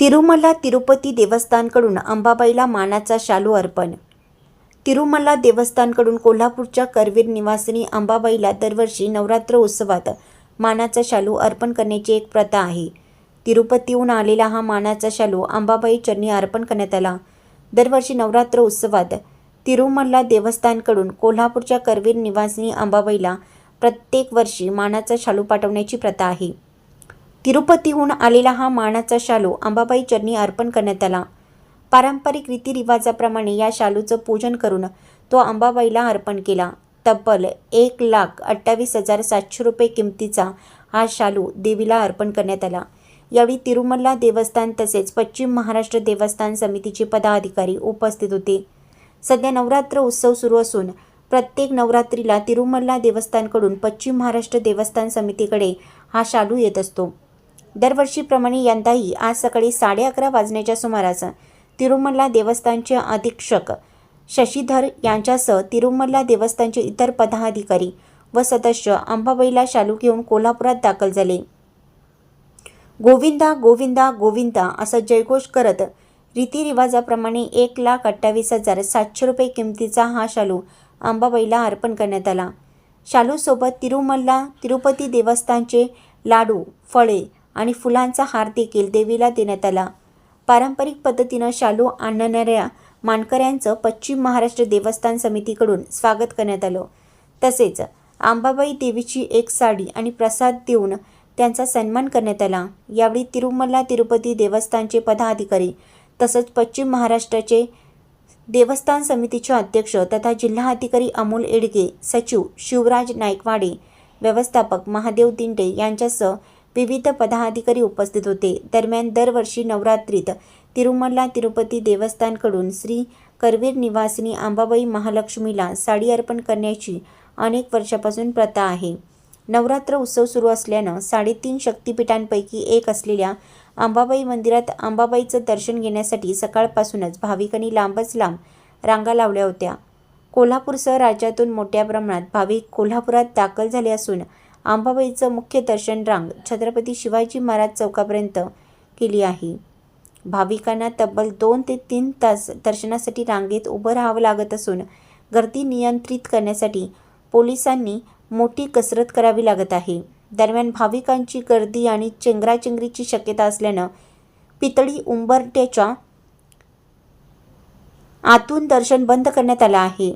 तिरुमला तिरुपती देवस्थानकडून अंबाबाईला मानाचा शालू अर्पण. तिरुमला देवस्थानकडून कोल्हापूरच्या करवीर निवासिनी अंबाबाईला दरवर्षी नवरात्र उत्सवात मानाचा शालू अर्पण करण्याची एक प्रथा आहे. तिरुपतीहून आलेला हा मानाचा शालू अंबाबाई चरणी अर्पण करण्यात आला. दरवर्षी नवरात्र उत्सवात तिरुमल्ला देवस्थानकडून कोल्हापूरच्या करवीर निवासिनी अंबाबाईला प्रत्येक वर्षी मानाचा शालू पाठवण्याची प्रथा आहे. तिरुपतीहून आलेला हा मानाचा शालू अंबाबाई चरणी अर्पण करण्यात आला. पारंपरिक रीतिरिवाजाप्रमाणे या शालूचं पूजन करून तो अंबाबाईला अर्पण केला. तब्बल एक लाख अठ्ठावीस हजार सातशे रुपये किमतीचा हा शालू देवीला अर्पण करण्यात आला. यावेळी तिरुमल्ला देवस्थान तसेच पश्चिम महाराष्ट्र देवस्थान समितीचे पदाधिकारी उपस्थित होते. सध्या नवरात्र उत्सव सुरू असून प्रत्येक नवरात्रीला तिरुमल्ला देवस्थानकडून पश्चिम महाराष्ट्र देवस्थान समितीकडे हा शालू येत असतो. दरवर्षीप्रमाणे यंदाही आज सकाळी साडे अकरा वाजण्याच्या सुमारास तिरुमल्ला देवस्थानचे अधीक्षक शशीधर यांच्यासह तिरुमल्ला देवस्थानचे इतर पदाधिकारी व सदस्य अंबाबाईला शालू घेऊन कोल्हापुरात दाखल झाले. गोविंदा गोविंदा गोविंदा असा जयघोष करत रीतिरिवाजाप्रमाणे एक लाख अठ्ठावीस हजार सातशे रुपये किमतीचा हा शालू अंबाबाईला अर्पण करण्यात आला. शालूसोबत तिरुमल्ला तिरुपती देवस्थानचे लाडू फळे आणि फुलांचा हार देखील देवीला देण्यात आला. पारंपरिक पद्धतीनं शालू आणणाऱ्या मानकऱ्यांचं पश्चिम महाराष्ट्र देवस्थान समितीकडून स्वागत करण्यात आलं. तसेच आंबाबाई देवीची एक साडी आणि प्रसाद देऊन त्यांचा सन्मान करण्यात आला. यावेळी तिरुमला तिरुपती देवस्थानचे पदाधिकारी तसंच पश्चिम महाराष्ट्राचे देवस्थान समितीचे अध्यक्ष तथा जिल्हाधिकारी अमोल एडगे सचिव शिवराज नाईकवाडे व्यवस्थापक महादेव दिंडे यांच्यासह विविध पदाधिकारी उपस्थित होते. दरम्यान दरवर्षी नवरात्रीत तिरुमला तिरुपती देवस्थानकडून श्री करवीर निवासिनी अंबाबाई महालक्ष्मीला साडी अर्पण करण्याची अनेक वर्षापासून प्रथा आहे. नवरात्र उत्सव सुरू असल्यानं साडेतीन शक्तिपीठांपैकी एक असलेल्या अंबाबाई मंदिरात अंबाबाईचं दर्शन घेण्यासाठी सकाळपासूनच भाविकांनी लांबच लांब रांगा लावल्या होत्या. कोल्हापूरसह राज्यातून मोठ्या प्रमाणात भाविक कोल्हापुरात दाखल झाले असून अंबाबाईचं मुख्य दर्शन रांग छत्रपती शिवाजी महाराज चौकापर्यंत केली आहे. भाविकांना तब्बल दोन ते तीन तास दर्शनासाठी रांगेत उभं राहावं लागत असून गर्दी नियंत्रित करण्यासाठी पोलिसांनी मोठी कसरत करावी लागत आहे. दरम्यान भाविकांची गर्दी आणि चेंगराचेंगरीची शक्यता असल्यानं पितळी उंबरट्याच्या आतून दर्शन बंद करण्यात आलं आहे.